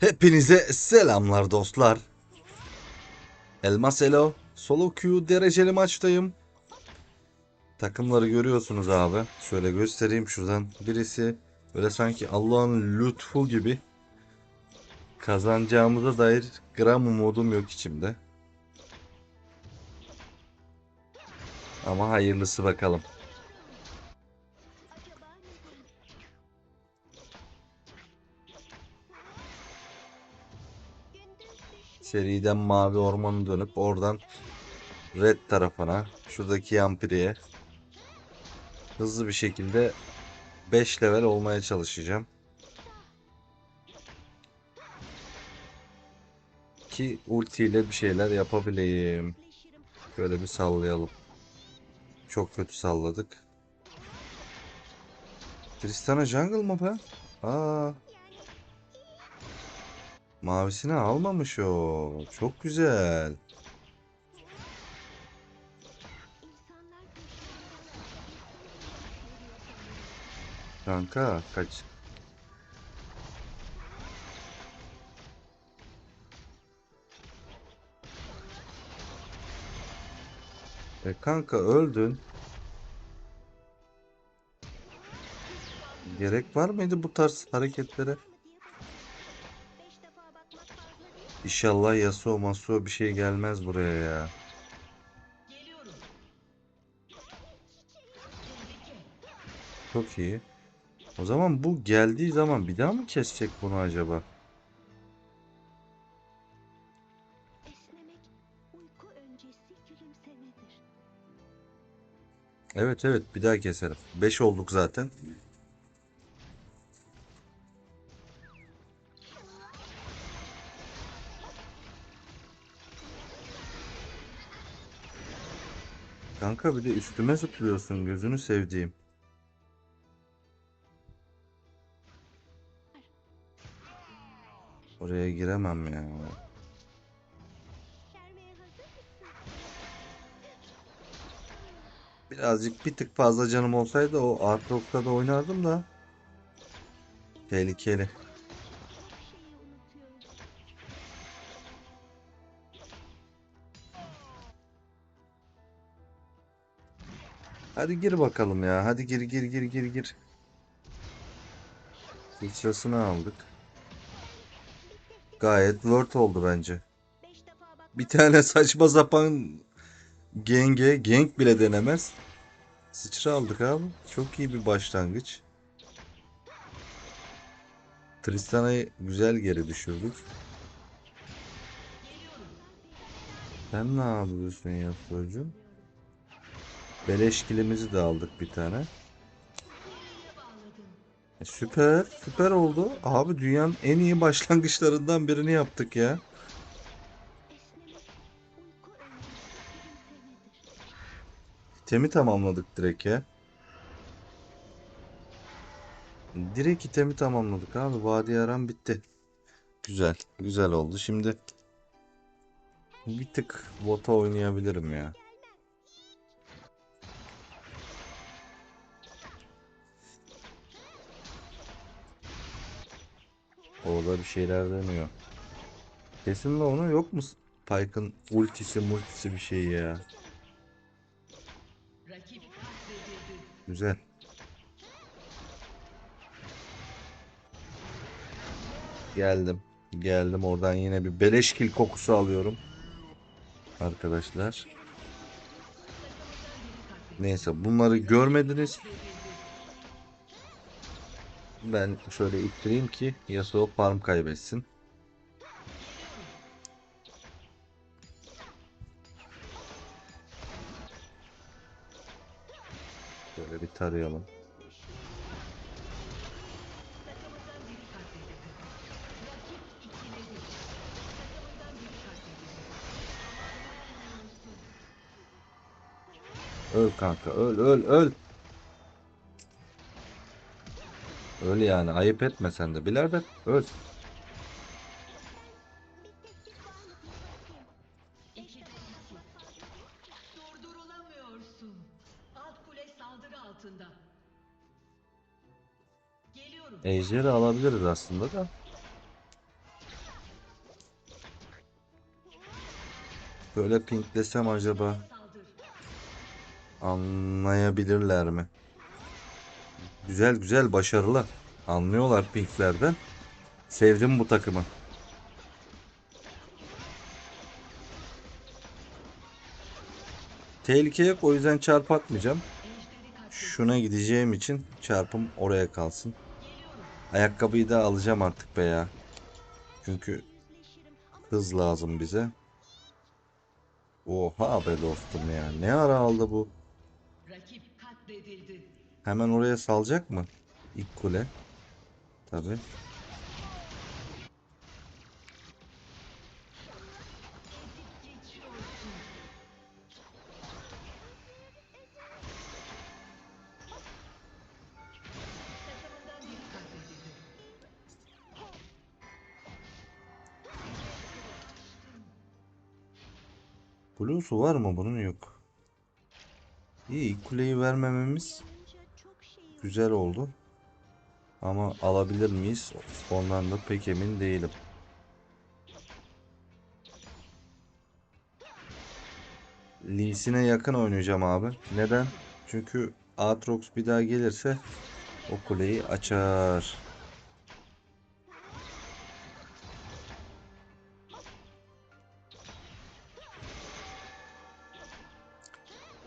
Hepinize selamlar dostlar. Elmas Elo, solo queue dereceli maçtayım. Takımları görüyorsunuz abi. Şöyle göstereyim şuradan. Birisi böyle sanki Allah'ın lütfu gibi kazanacağımıza dair gram umudum yok içimde. Ama hayırlısı bakalım. Seriden mavi ormanı dönüp oradan red tarafına şuradaki yampiriye hızlı bir şekilde 5 level olmaya çalışacağım. Ki ultiyle bir şeyler yapabileyim. Şöyle bir sallayalım. Çok kötü salladık. Tristana jungle mı be? Aa. Mavisini almamış o. Çok güzel. Kanka kaç. E kanka öldün. Gerek var mıydı bu tarz hareketlere? İnşallah Yasuo Masuo bir şey gelmez buraya ya. Çok iyi. O zaman bu geldiği zaman bir daha mı kesecek bunu acaba? Evet evet bir daha keserim. 5 olduk zaten. Kanka bir de üstüme zıplıyorsun gözünü sevdiğim. Oraya giremem ya. Birazcık bir tık fazla canım olsaydı o Aatrox'ta da oynardım da. Tehlikeli. Hadi gir bakalım ya. Hadi gir gir gir gir gir. Sıçrasını aldık. Gayet word oldu bence. Bir tane saçma sapan genge, gank bile denemez. Sıçra aldık abi. Çok iyi bir başlangıç. Tristana'yı güzel geri düşürdük. Sen ne yapıyorsun ya çocuğum? Beleş kilimizi de aldık bir tane. E, süper, süper oldu. Abi dünyanın en iyi başlangıçlarından birini yaptık ya. İtemi tamamladık direkt ya. Direkt itemi tamamladık abi. Vadi Aram bitti. Güzel. Güzel oldu. Şimdi bir tık bota oynayabilirim ya. Orada bir şeyler dönüyor. Kesin de onu yok mu? Pyke'ın ultisi multisi bir şey ya. Güzel. Geldim. Geldim oradan yine bir beleş kill kokusu alıyorum. Arkadaşlar. Neyse bunları görmediniz. Ben şöyle ittireyim ki Yasuo farm kaybetsin. Şöyle bir tarayalım. Öl kanka öl öl öl. Öl yani ayıp etme sen de. Bilerbet öl. Ejder'i alabiliriz aslında da. Böyle pinklesem acaba anlayabilirler mi? Güzel güzel başarılı. Anlıyorlar pinklerden. Sevdim bu takımı. Tehlike yok o yüzden çarp atmayacağım. Şuna gideceğim için çarpım oraya kalsın. Ayakkabıyı da alacağım artık be ya. Çünkü hız lazım bize. Oha be dostum ya. Ne ara aldı bu? Hemen oraya salacak mı? İlk kule. Katledildi. Blue'su var mı bunun? Yok. İyi kuleyi vermememiz güzel oldu. Ama alabilir miyiz? Ondan da pek emin değilim. Lee Sin'e yakın oynayacağım abi. Neden? Çünkü Aatrox bir daha gelirse o kuleyi açar.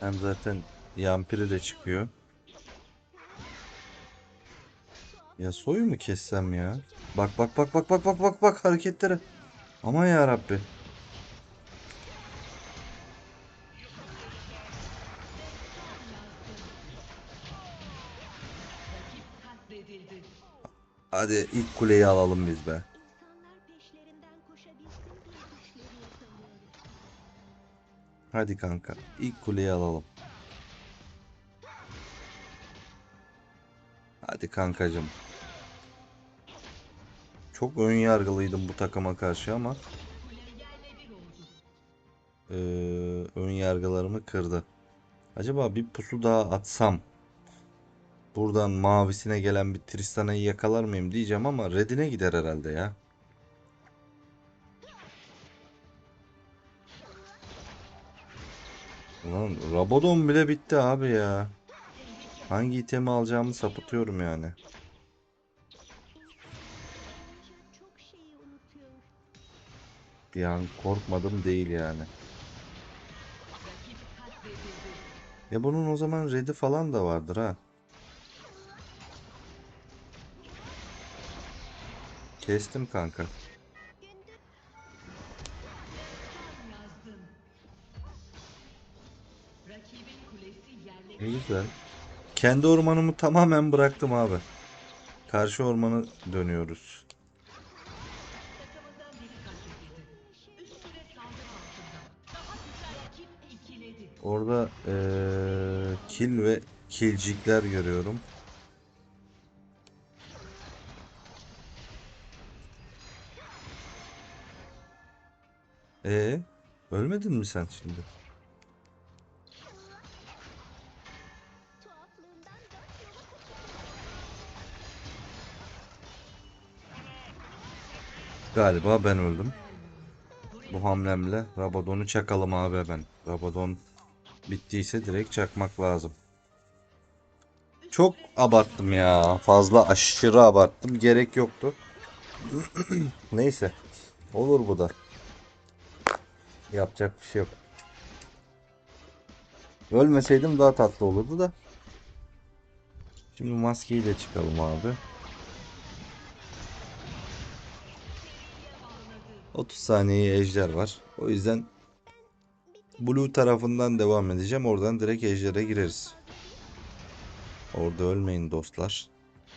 Hem zaten Yampiri de çıkıyor. Ya soyu mu kessem ya? Bak bak bak bak bak bak bak bak hareketlere. Aman ya Rabbi. Hadi ilk kuleyi alalım biz be. Hadi kanka. ilk kuleyi alalım. Hadi kankacım. Çok ön yargılıydım bu takıma karşı ama eee, ön yargılarımı kırdı. Acaba bir pusu daha atsam buradan mavisine gelen bir Tristana'yı yakalar mıyım diyeceğim ama redine gider herhalde ya. Ulan Rabadon bile bitti abi ya. Hangi itemi alacağımı sapıtıyorum yani. Bir an korkmadım değil yani. Ya bunun o zaman red'i falan da vardır ha. Kestim kanka. Ne güzel. Kendi ormanımı tamamen bıraktım abi. Karşı ormanı dönüyoruz. Orada eee kill ve killcikler görüyorum. E ölmedin mi sen şimdi? Galiba ben öldüm. Bu hamlemle Rabadon'u çakalım abi ben. Rabadon bittiyse direkt çakmak lazım. Çok abarttım ya. Fazla aşırı abarttım. Gerek yoktu. Neyse. Olur bu da. Yapacak bir şey yok. Ölmeseydim daha tatlı olurdu da. Şimdi maskeyi de çıkalım abi. 30 saniye ejder var. O yüzden Blue tarafından devam edeceğim. Oradan direkt ejdere gireriz. Orada ölmeyin dostlar.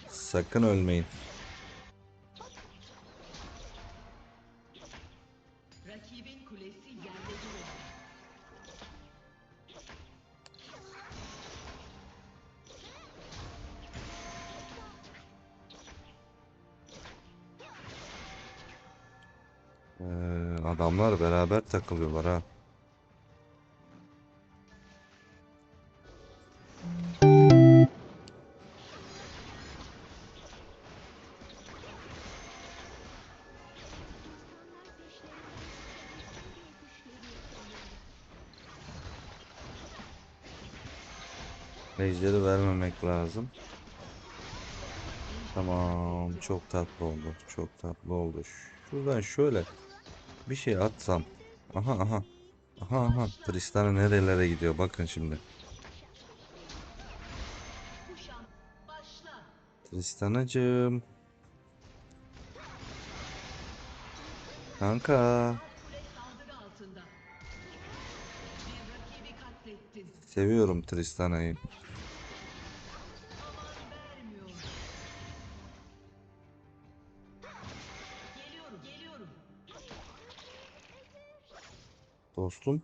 Sakın ölmeyin. Ee, adamlar beraber takılıyorlar ha. Ejderi vermemek lazım. Tamam çok tatlı oldu. Çok tatlı oldu. Şuradan şöyle bir şey atsam. Aha aha. Aha aha. Tristana nerelere gidiyor? Bakın şimdi. Tristanacığım. Kanka. Seviyorum Tristana'yı. Dostum.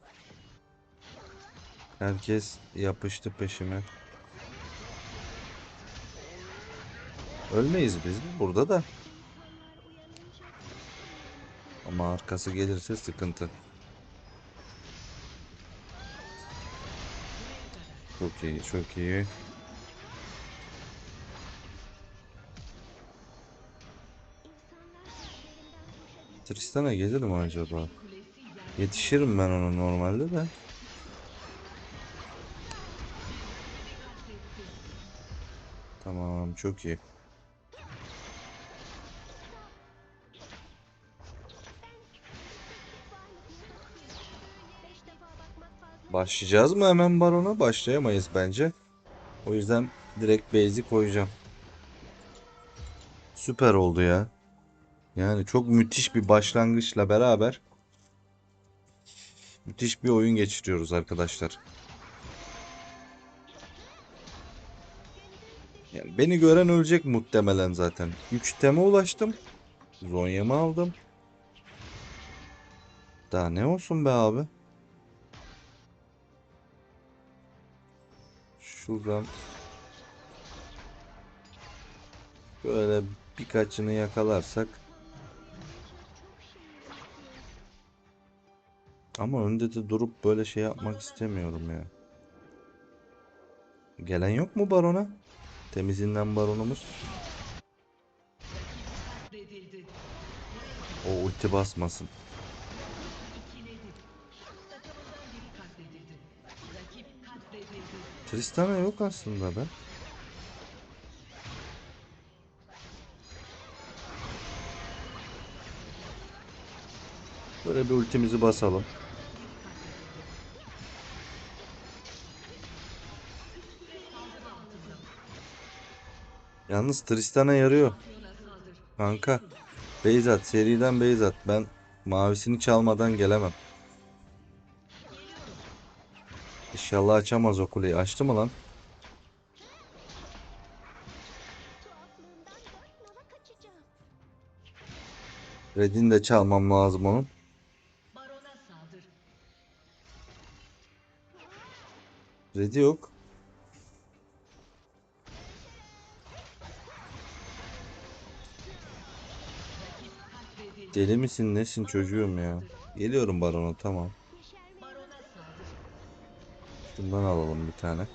Herkes yapıştı peşime. Ölmeyiz biz burada da. Ama arkası gelirse sıkıntı. Çok iyi, çok iyi. Tristana gelir mi acaba? Yetişirim ben ona normalde de. Tamam, çok iyi. Başlayacağız mı hemen barona? Başlayamayız bence. O yüzden direkt base'i koyacağım. Süper oldu ya. Yani çok müthiş bir başlangıçla beraber müthiş bir oyun geçiriyoruz arkadaşlar. Yani beni gören ölecek muhtemelen zaten. 3 teme ulaştım. Zonya'mı aldım. Daha ne olsun be abi? Şuradan böyle birkaçını yakalarsak ama önde de durup böyle şey yapmak istemiyorum ya. Gelen yok mu barona? Temizinden baronumuz. O ulti basmasın. Tristana yok aslında be. Böyle bir ultimizi basalım. Yalnız Tristana yarıyor. Kanka. Beyzat seriden Beyzat. Ben mavisini çalmadan gelemem. İnşallah açamaz o kuleyi. Açtı mı lan? Red'ini de çalmam lazım onun. Red'i yok. Deli misin nesin çocuğum ya? Geliyorum barona tamam. Şundan alalım bir tane.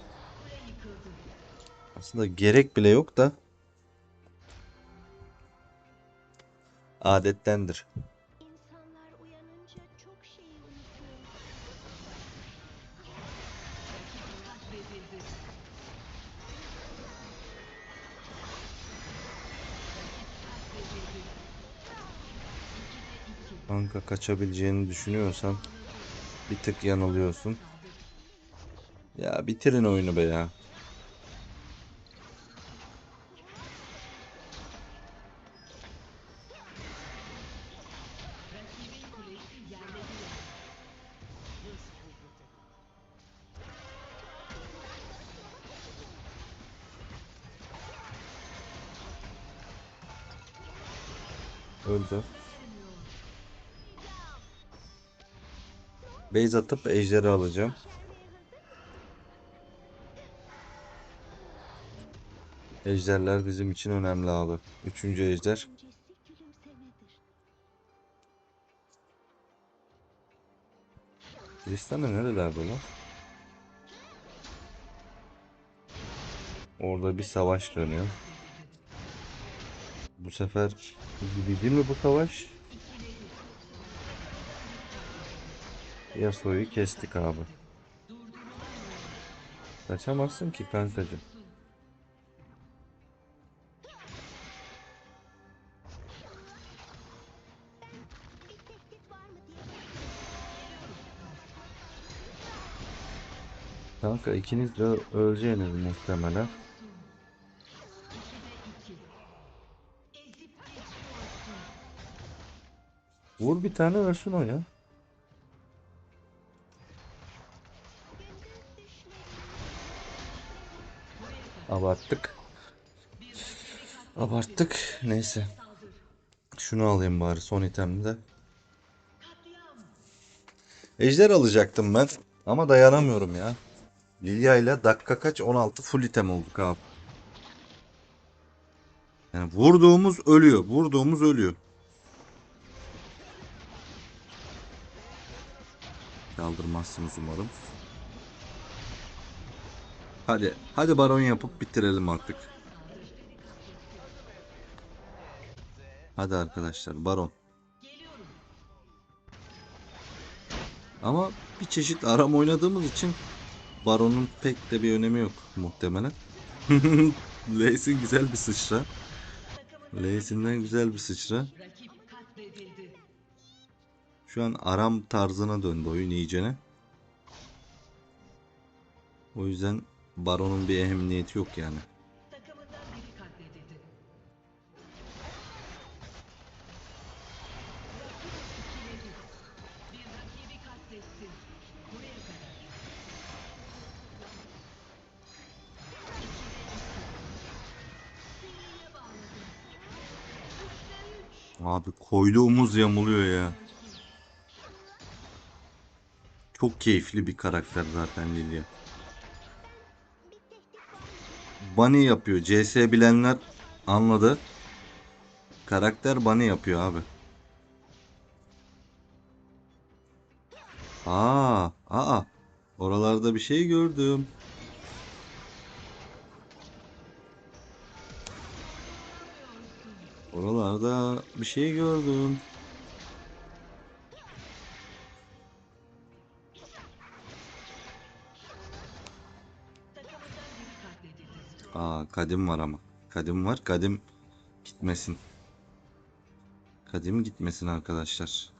Aslında gerek bile yok da. Adettendir. Kanka kaçabileceğini düşünüyorsan bir tık yanılıyorsun. Ya bitirin oyunu be ya. Base atıp ejderi alacağım. Ejderler bizim için önemli abi. Üçüncü ejder. Tristana nerelerde lan? Orada bir savaş dönüyor. Bu sefer bitti mi bu savaş? Yasuo'yu kestik abi. Kaçamazsın ki diye Kanka ikiniz de öleceğiniz muhtemelen. Vur bir tane ölsün o ya. Abarttık. Abarttık. Neyse. Şunu alayım bari son itemde. Ejder alacaktım ben. Ama dayanamıyorum ya. Lilia ile dakika kaç? 16 full item olduk abi. Yani vurduğumuz ölüyor. Vurduğumuz ölüyor. Kaldırmazsınız umarım. Hadi. Hadi baron yapıp bitirelim artık. Hadi arkadaşlar baron. Ama bir çeşit aram oynadığımız için Baron'un pek de bir önemi yok muhtemelen. Leys'in güzel bir sıçra. Leys'inden güzel bir sıçra. Şu an aram tarzına döndü oyun iyicene. O yüzden Baron'un bir ehemmiyeti yok yani. Abi koyduğumuz yamuluyor ya. Çok keyifli bir karakter zaten Lilia. Bunny yapıyor. CS bilenler anladı. Karakter bunny yapıyor abi. Aa, aa. Oralarda bir şey gördüm. Oralarda bir şey gördüm. Aa, kadim var ama. Kadim var. Kadim gitmesin. Kadim gitmesin arkadaşlar.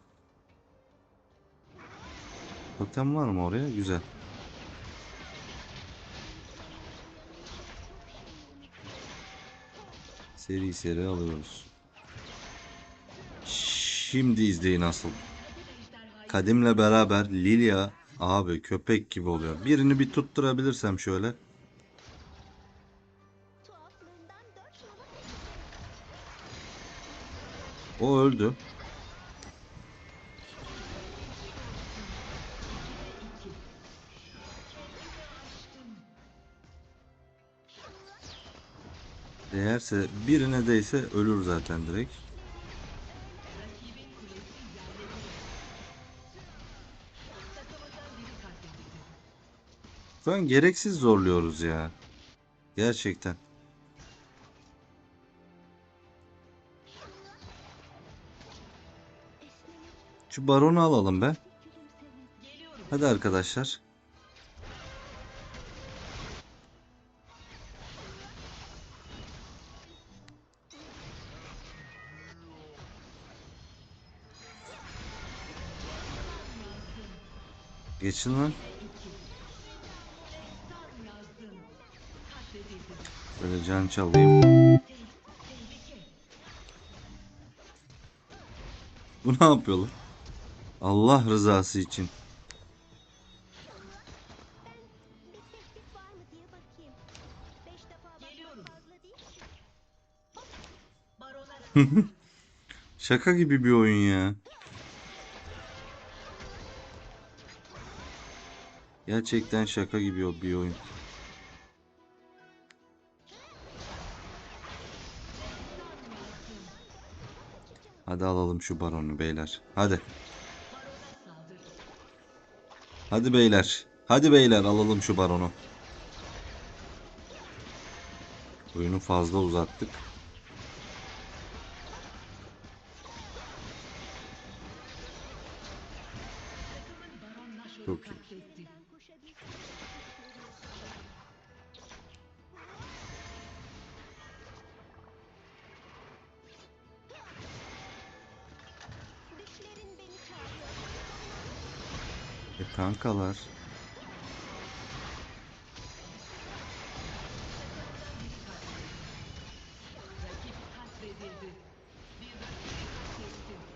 Totem var mı oraya? Güzel. Seri seri alıyoruz. Şimdi izleyin asıl. Kadim'le beraber Lilia abi köpek gibi oluyor. Birini bir tutturabilirsem şöyle. O öldü. Değerse birine değse ölür zaten direkt. Şu an gereksiz zorluyoruz ya. Gerçekten. Şu baronu alalım be. Hadi arkadaşlar. Geçin lan. Böyle can çalayım. Bu ne yapıyor lan? Allah rızası için. Şaka gibi bir oyun ya. Gerçekten şaka gibi bir oyun. Hadi alalım şu baronu beyler. Hadi. Hadi beyler. Hadi beyler alalım şu baronu. Oyunu fazla uzattık. Kankalar.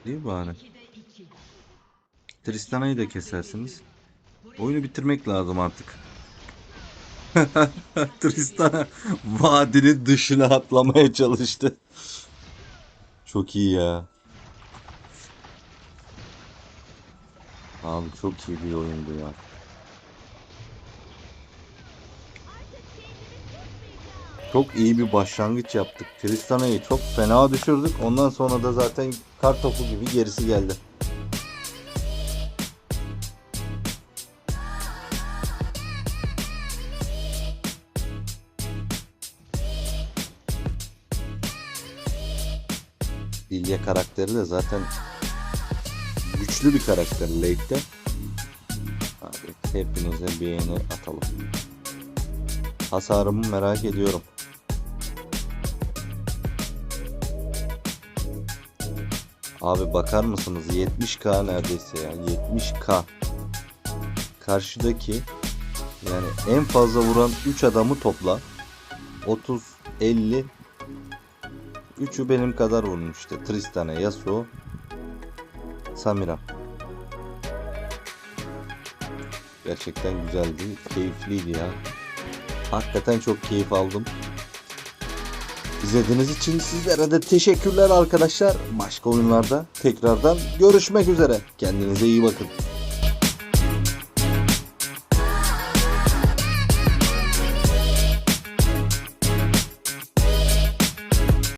Değil mi bari? 2'de 2. Tristana'yı da kesersiniz. Oyunu bitirmek lazım artık. Tristana vadinin dışına atlamaya çalıştı. Çok iyi ya. Abi çok iyi bir oyundu ya. Çok iyi bir başlangıç yaptık. Tristana'yı çok fena düşürdük. Ondan sonra da zaten kar topu gibi gerisi geldi. Lilia karakteri de zaten güçlü bir karakter late'de. Abi hepinize beğeni atalım. Hasarımı merak ediyorum. Abi bakar mısınız 70k neredeyse ya 70k. Karşıdaki yani en fazla vuran 3 adamı topla. 30 50 Üçü benim kadar vurmuş işte. Tristana, Yasuo, Samira. Gerçekten güzeldi. Keyifliydi ya. Hakikaten çok keyif aldım. İzlediğiniz için sizlere de teşekkürler arkadaşlar. Başka oyunlarda tekrardan görüşmek üzere. Kendinize iyi bakın.